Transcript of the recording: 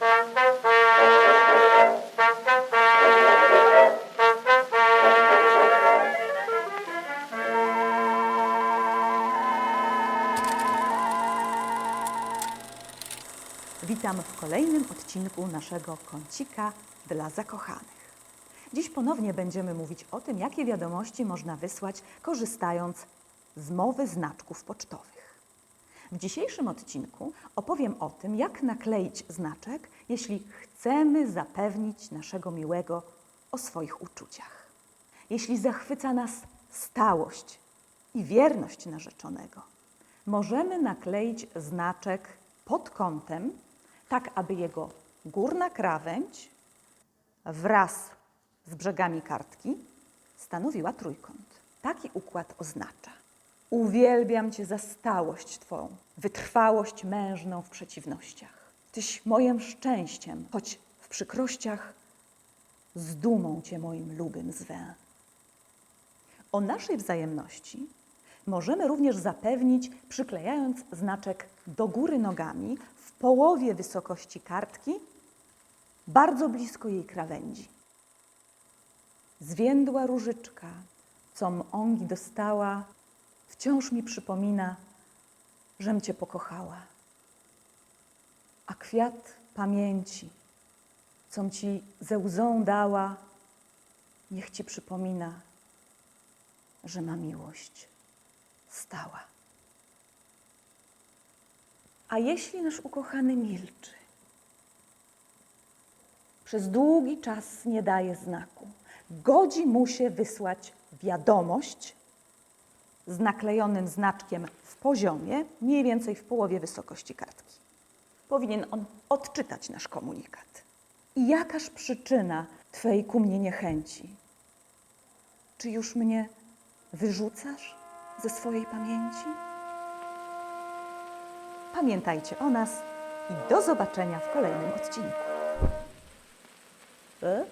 Witam w kolejnym odcinku naszego kącika dla zakochanych. Dziś ponownie będziemy mówić o tym, jakie wiadomości można wysłać korzystając z mowy znaczków pocztowych. W dzisiejszym odcinku opowiem o tym, jak nakleić znaczek, jeśli chcemy zapewnić naszego miłego o swoich uczuciach. Jeśli zachwyca nas stałość i wierność narzeczonego, możemy nakleić znaczek pod kątem, tak aby jego górna krawędź wraz z brzegami kartki stanowiła trójkąt. Taki układ oznacza: Uwielbiam Cię za stałość Twą, wytrwałość mężną w przeciwnościach. Tyś moim szczęściem, choć w przykrościach z dumą Cię moim lubym zwę. O naszej wzajemności możemy również zapewnić, przyklejając znaczek do góry nogami w połowie wysokości kartki, bardzo blisko jej krawędzi. Zwiędła różyczka, com ongi dostała, wciąż mi przypomina, żem Cię pokochała. A kwiat pamięci, com Ci ze łzą dała, niech Ci przypomina, że ma miłość stała. A jeśli nasz ukochany milczy, przez długi czas nie daje znaku, godzi mu się wysłać wiadomość z naklejonym znaczkiem w poziomie, mniej więcej w połowie wysokości kartki. Powinien on odczytać nasz komunikat. I jakaż przyczyna Twej ku mnie niechęci? Czy już mnie wyrzucasz ze swojej pamięci? Pamiętajcie o nas i do zobaczenia w kolejnym odcinku. E?